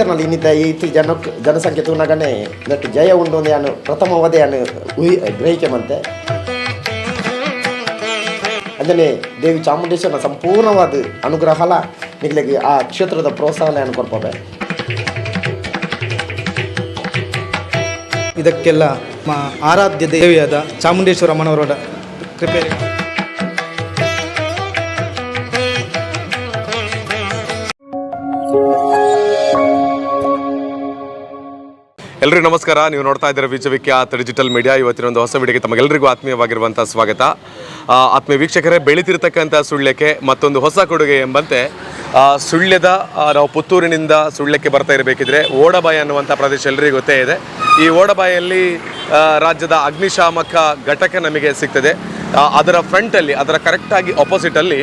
ಮಾಂತೆರ್ನಲ್ಲಿ ಇನ್ನಿತ ಈ ಜನ ಜನಸಂಖ್ಯೆ ತೂನಗನೆ ನೆಟ್ ಜಯ ಉಂಡು ಯಾನು ಪ್ರಥಮ ಯಾನು ಉಹಿ ಗ್ರಹಿಕೆ ಮಂತೆ. ಅಂಜನೆ ದೇವಿ ಚಾಮುಂಡೇಶ್ವರನ ಸಂಪೂರ್ಣವಾದ ಅನುಗ್ರಹಲ ನಿಗ್ಲಿಗೆ ಆ ಕ್ಷೇತ್ರದ ಪ್ರೋತ್ಸಾಹ ಏನು ಕೊಡ್ಬೋದೆ ಇದಕ್ಕೆಲ್ಲ ಆರಾಧ್ಯ ದೇವಿಯಾದ ಚಾಮುಂಡೇಶ್ವರ ಅಮ್ಮನವರ ಕೃಪೆ ಎಲ್ರಿಗೂ ನಮಸ್ಕಾರ. ನೀವು ನೋಡ್ತಾ ಇದ್ದೀರಾ ವಿಶ್ವವಿಖ್ಯಾತ ಡಿಜಿಟಲ್ ಮೀಡಿಯಾ. ಇವತ್ತಿನ ಒಂದು ಹೊಸ ವಿಡಿಯೋಗೆ ತಮಗೆಲ್ಲರಿಗೂ ಆತ್ಮೀಯವಾಗಿರುವಂಥ ಸ್ವಾಗತ. ಆತ್ಮೀಯ ವೀಕ್ಷಕರೇ ಬೆಳೀತಿರ್ತಕ್ಕಂಥ ಸುಳ್ಯಕ್ಕೆ ಮತ್ತೊಂದು ಹೊಸ ಕೊಡುಗೆ ಎಂಬಂತೆ ಸುಳ್ಯದ ನಾವು ಪುತ್ತೂರಿನಿಂದ ಸುಳ್ಯಕ್ಕೆ ಬರ್ತಾ ಇರಬೇಕಿದ್ರೆ ಓಡಬಾಯಿ ಅನ್ನುವಂಥ ಪ್ರದೇಶ ಎಲ್ಲರಿಗೂ ಗೊತ್ತೇ ಇದೆ. ಈ ಓಡಬಾಯಲ್ಲಿ ರಾಜ್ಯದ ಅಗ್ನಿಶಾಮಕ ಘಟಕ ನಮಗೆ ಸಿಗ್ತದೆ. ಅದರ ಫ್ರಂಟಲ್ಲಿ ಅದರ ಕರೆಕ್ಟಾಗಿ ಅಪೋಸಿಟಲ್ಲಿ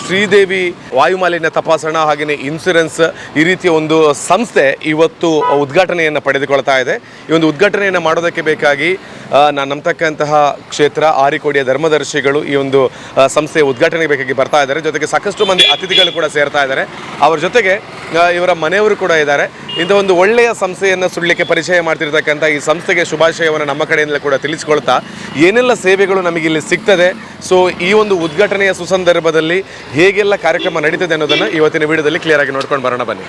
ಶ್ರೀದೇವಿ ವಾಯುಮಾಲಿನ್ಯ ತಪಾಸಣಾ ಹಾಗೆಯೇ ಇನ್ಸೂರೆನ್ಸ್ ಈ ರೀತಿಯ ಒಂದು ಸಂಸ್ಥೆ ಇವತ್ತು ಉದ್ಘಾಟನೆಯನ್ನು ಪಡೆದುಕೊಳ್ತಾ ಇದೆ. ಈ ಒಂದು ಉದ್ಘಾಟನೆಯನ್ನು ಮಾಡೋದಕ್ಕೆ ಬೇಕಾಗಿ ನಾನು ನಂಬತಕ್ಕಂತಹ ಕ್ಷೇತ್ರ ಆರಿಕೋಡಿಯ ಧರ್ಮದರ್ಶಿಗಳು ಈ ಒಂದು ಸಂಸ್ಥೆಯ ಉದ್ಘಾಟನೆಗೆ ಬೇಕಾಗಿ ಬರ್ತಾ ಇದ್ದಾರೆ. ಜೊತೆಗೆ ಸಾಕಷ್ಟು ಮಂದಿ ಅತಿಥಿಗಳು ಕೂಡ ಸೇರ್ತಾ ಇದ್ದಾರೆ. ಅವರ ಜೊತೆಗೆ ಇವರ ಮನೆಯವರು ಕೂಡ ಇದ್ದಾರೆ. ಇಂಥ ಒಂದು ಒಳ್ಳೆಯ ಸಂಸ್ಥೆಯನ್ನು ಸುಳ್ಳಿಕ್ಕೆ ಪರಿಚಯ ಮಾಡ್ತಿರ್ತಕ್ಕಂಥ ಈ ಸಂಸ್ಥೆಗೆ ಶುಭಾಶಯವನ್ನು ನಮ್ಮ ಕಡೆಯಿಂದಲೇ ಕೂಡ ತಿಳಿಸ್ಕೊಳ್ತಾ, ಏನೆಲ್ಲ ಸೇವೆಗಳು ನಮಗೆ ಇಲ್ಲಿ ಸಿಗ್ತದೆ. ಸೊ, ಈ ಒಂದು ಉದ್ಘಾಟನೆಯ ಸುಸಂದರ್ಭದಲ್ಲಿ ಹೇಗೆಲ್ಲ ಕಾರ್ಯಕ್ರಮ ನಡೀತದೆ ಅನ್ನೋದನ್ನು ಇವತ್ತಿನ ವಿಡಿಯೋದಲ್ಲಿ ಕ್ಲಿಯರ್ ಆಗಿ ನೋಡ್ಕೊಂಡು ಬರೋಣ ಬನ್ನಿ.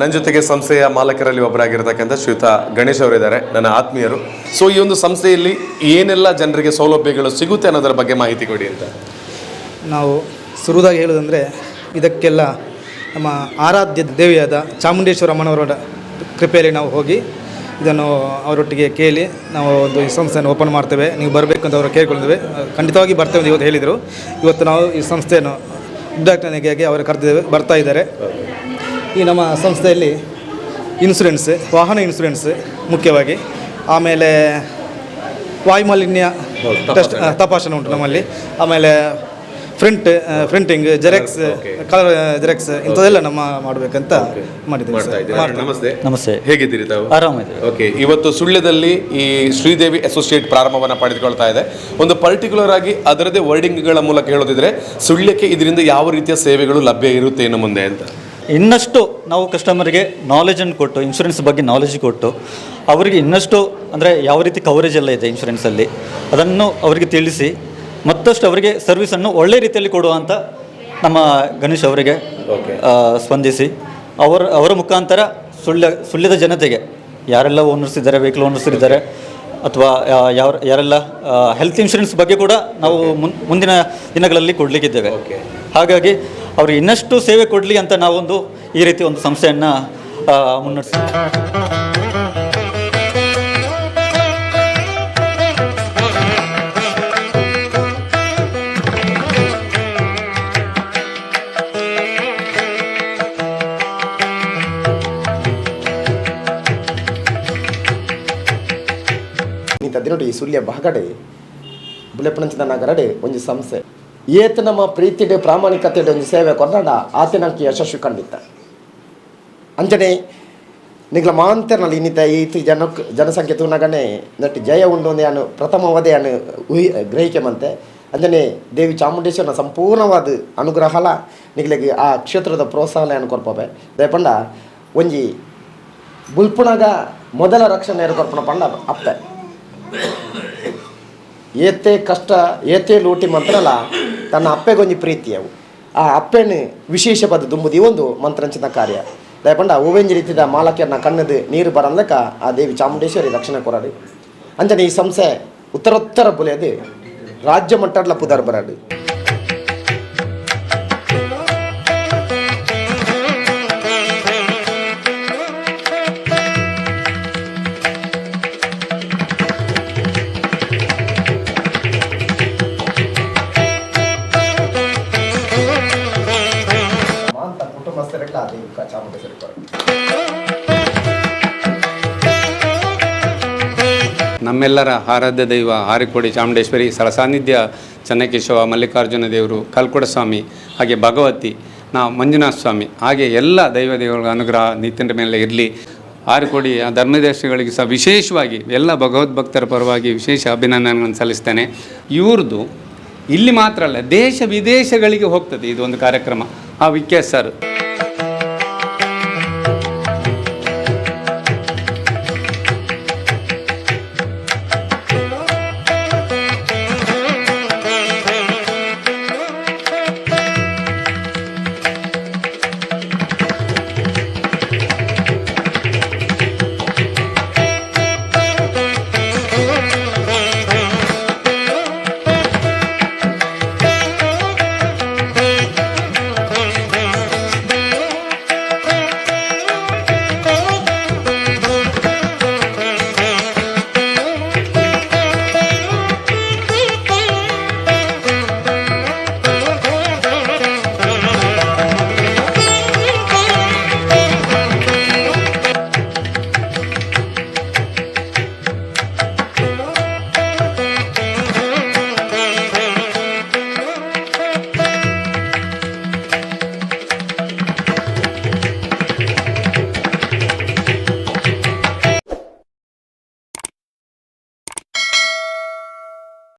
ನನ್ನ ಜೊತೆಗೆ ಸಂಸ್ಥೆಯ ಮಾಲಕರಲ್ಲಿ ಒಬ್ಬರಾಗಿರ್ತಕ್ಕಂಥ ಶ್ರೀಯುತ ಗಣೇಶ್ ಅವರಿದ್ದಾರೆ, ನನ್ನ ಆತ್ಮೀಯರು. ಸೊ ಈ ಒಂದು ಸಂಸ್ಥೆಯಲ್ಲಿ ಏನೆಲ್ಲ ಜನರಿಗೆ ಸೌಲಭ್ಯಗಳು ಸಿಗುತ್ತೆ ಅನ್ನೋದರ ಬಗ್ಗೆ ಮಾಹಿತಿ ಕೊಡಿ ಅಂತ. ನಾವು ಸುರುದಾಗಿ ಹೇಳೋದಂದರೆ ಇದಕ್ಕೆಲ್ಲ ನಮ್ಮ ಆರಾಧ್ಯ ದೇವಿಯಾದ ಚಾಮುಂಡೇಶ್ವರ ಅಮ್ಮನವರ ಕೃಪೆಯಲ್ಲಿ ನಾವು ಹೋಗಿ ಇದನ್ನು ಅವರೊಟ್ಟಿಗೆ ಕೇಳಿ ನಾವು ಒಂದು ಈ ಸಂಸ್ಥೆಯನ್ನು ಓಪನ್ ಮಾಡ್ತೇವೆ. ನೀವು ಬರಬೇಕು ಅಂತ ಅವರು ಕೇಳ್ಕೊಂಡಿದ್ದೇವೆ. ಖಂಡಿತವಾಗಿ ಬರ್ತೇವೆ ಅಂತ ಇವತ್ತು ಹೇಳಿದರು. ಇವತ್ತು ನಾವು ಈ ಸಂಸ್ಥೆಯನ್ನು ಉದ್ಘಾಟನೆಗಾಗಿ ಅವರು ಕರೆದಿದ್ದೇವೆ. ಬರ್ತಾ ಇದ್ದಾರೆ. ಈ ನಮ್ಮ ಸಂಸ್ಥೆಯಲ್ಲಿ ಇನ್ಸೂರೆನ್ಸ್ ವಾಹನ ಇನ್ಸೂರೆನ್ಸ್ ಮುಖ್ಯವಾಗಿ. ಆಮೇಲೆ ವಾಯುಮಾಲಿನ್ಯ ಟೆಸ್ಟ್ ತಪಾಸಣೆ ಉಂಟು ನಮ್ಮಲ್ಲಿ. ಆಮೇಲೆ front printing xerox colour xerox ಇಂಥದ್ದೆಲ್ಲ ನಮ್ಮ ಮಾಡಬೇಕಂತ ಮಾಡಿದ್ದೀವಿ? ನಮಸ್ತೆ. ನಮಸ್ತೆ. ಹೇಗಿದ್ದೀರಿ ತಾವು? ಆರಾಮಿದ್ದೀವಿ ಓಕೆ ಇವತ್ತು ಸುಳ್ಯದಲ್ಲಿ ಈ ಶ್ರೀದೇವಿ ಅಸೋಸಿಯೇಟ್ ಪ್ರಾರಂಭವನ್ನು ಪಡೆದುಕೊಳ್ತಾ ಇದೆ. ಒಂದು ಪರ್ಟಿಕ್ಯುಲರ್ ಆಗಿ ಅದರದೇ ವರ್ಡಿಂಗ್ಗಳ ಮೂಲಕ ಹೇಳೋದಿದ್ರೆ ಸುಳ್ಯಕ್ಕೆ ಇದರಿಂದ ಯಾವ ರೀತಿಯ ಸೇವೆಗಳು ಲಭ್ಯ ಇರುತ್ತೆ ಇನ್ನು ಮುಂದೆ ಅಂತ? ಇನ್ನಷ್ಟು ನಾವು ಕಸ್ಟಮರ್ಗೆ ನಾಲೆಜನ್ನು ಕೊಟ್ಟು ಇನ್ಶೂರೆನ್ಸ್ ಬಗ್ಗೆ ನಾಲೆಜ್ ಕೊಟ್ಟು ಅವರಿಗೆ ಇನ್ನಷ್ಟು ಅಂದರೆ ಯಾವ ರೀತಿ ಕವರೇಜ್ ಎಲ್ಲ ಇದೆ ಇನ್ಶೂರೆನ್ಸಲ್ಲಿ ಅದನ್ನು ಅವರಿಗೆ ತಿಳಿಸಿ ಮತ್ತಷ್ಟು ಅವರಿಗೆ ಸರ್ವಿಸನ್ನು ಒಳ್ಳೆ ರೀತಿಯಲ್ಲಿ ಕೊಡುವಂಥ ನಮ್ಮ ಗಣೇಶ್ ಅವರಿಗೆ ಸ್ಪಂದಿಸಿ. ಅವರ ಅವರ ಮುಖಾಂತರ ಸುಳ್ಳ ಸುಳ್ಳಿದ ಜನತೆಗೆ ಯಾರೆಲ್ಲ ಓನರ್ಸ್ ಇದ್ದಾರೆ ವೆಹಿಕಲ್ ಓನರ್ಸ್ ಇದ್ದಾರೆ ಅಥವಾ ಯಾವ ಯಾರೆಲ್ಲ ಹೆಲ್ತ್ ಇನ್ಶೂರೆನ್ಸ್ ಬಗ್ಗೆ ಕೂಡ ನಾವು ಮುನ್ ಮುಂದಿನ ದಿನಗಳಲ್ಲಿ ಕೊಡಲಿಕ್ಕಿದ್ದೇವೆ. ಹಾಗಾಗಿ ಅವ್ರಿಗೆ ಇನ್ನಷ್ಟು ಸೇವೆ ಕೊಡಲಿ ಅಂತ ನಾವೊಂದು ಈ ರೀತಿ ಒಂದು ಸಂಸ್ಥೆಯನ್ನು ಮುನ್ನಡೆಸಿ ಈ ಸುಳ್ಯ ಬಹಗಡೆ, ಬುಲೆಪಣಂಚಿನ ನಗರಡೆ ಒಂದು ಸಂಸ್ಥೆ. ಏತ ನಮ್ಮ ಪ್ರೀತಿಡೆ ಪ್ರಾಮಾಣಿಕತೆಡೆ ಒಂದು ಸೇವೆ ಕೊರ್ನಾಡ ಆತನಕ್ಕೆ ಯಶಸ್ವಿ ಕಂಡಿತ್ತ ಅಂಜನೆ ನಿಗ್ಲ ಮಾಂತರ್ನಲ್ಲಿ ಇನ್ನಿತ ಈತಿ ಜನ, ಜನಸಂಖ್ಯೆ ತೂನಗನೆ ನೆಟ್ ಜಯ ಉಂಡು ಪ್ರಥಮ ಅನು ಉಹಿ, ಗ್ರಹಿಕೆ ಮಂತೆ. ಅಂಜನೆ, ದೇವಿ ಚಾಮುಂಡೇಶ್ವರನ ಸಂಪೂರ್ಣವಾದ ಅನುಗ್ರಹಲ ನಿಗ್ಲಿಗೆ ಆ ಕ್ಷೇತ್ರದ ಪ್ರೋತ್ಸಾಹನ ಕೊಡ್ಪಬೆ ದಯಪಂಡ, ಒಂಜಿ ಬುಲ್ಪುಣಗ ಮೊದಲ ರಕ್ಷಣೆ ಕೊರ್ಪಣ ಪಂಡ ಅಪ್ಪೆ ಏತೆ ಕಷ್ಟ, ಏತೆ ಲೂಟಿ ಮಂತ್ರಲ್ಲ ತನ್ನ ಅಪ್ಪೆಗೊಂದು ಪ್ರೀತಿ ಅವು ಆ ಅಪ್ಪೆನ ವಿಶೇಷ ಪದ ದುಂಬುದಿ ಒಂದು ಮಂತ್ರಂಚಿನ ಕಾರ್ಯ. ದಯಪಂಡ ಓವೆಂಜಿ ರೀತಿದ ಮಾಲಕ್ಯರ್ನ ಕಣ್ಣದು ನೀರು ಬರಂದಕ ಆ ದೇವಿ ಚಾಮುಂಡೇಶ್ವರಿ ರಕ್ಷಣೆ ಕೊರಡು. ಅಂಚನೆ ಈ ಸಂಸ್ಥೆ ಉತ್ತರೋತ್ತರ ಬುಲೆಯದು ರಾಜ್ಯ ಮಟ್ಟದ ಪುದರ್ ಬರಡು ಚಾಮುಂಡೇಶ್ವರಿ ಕೊರಡು ನಮ್ಮೆಲ್ಲರ ಆರಾಧ್ಯ ದೈವ ಹಾರಿಕೋಡಿ ಚಾಮುಂಡೇಶ್ವರಿ ಸರಸಾನ್ನಿಧ್ಯ ಚನ್ನಕೇಶವ ಮಲ್ಲಿಕಾರ್ಜುನ ದೇವರು, ಕಲ್ಕುಡ ಸ್ವಾಮಿ, ಹಾಗೆ ಭಗವತಿ, ನಾ ಮಂಜುನಾಥ ಸ್ವಾಮಿ, ಹಾಗೆ ಎಲ್ಲ ದೈವ ದೇವಗಳ ಅನುಗ್ರಹ ನಿತ್ಯನ ಮೇಲೆ ಇರಲಿ. ಹಾರಿಕೋಡಿ ಧರ್ಮದರ್ಶಿಗಳಿಗೆ ಸಹ ವಿಶೇಷವಾಗಿ ಎಲ್ಲ ಭಗವದ್ಭಕ್ತರ ಪರವಾಗಿ ವಿಶೇಷ ಅಭಿನಂದನೆಗಳನ್ನು ಸಲ್ಲಿಸ್ತೇನೆ. ಇವ್ರದ್ದು ಇಲ್ಲಿ ಮಾತ್ರ ಅಲ್ಲ, ದೇಶ ವಿದೇಶಗಳಿಗೆ ಹೋಗ್ತದೆ, ಇದೊಂದು ಕಾರ್ಯಕ್ರಮ. ಆ ವಿಕೆ ಸರ್.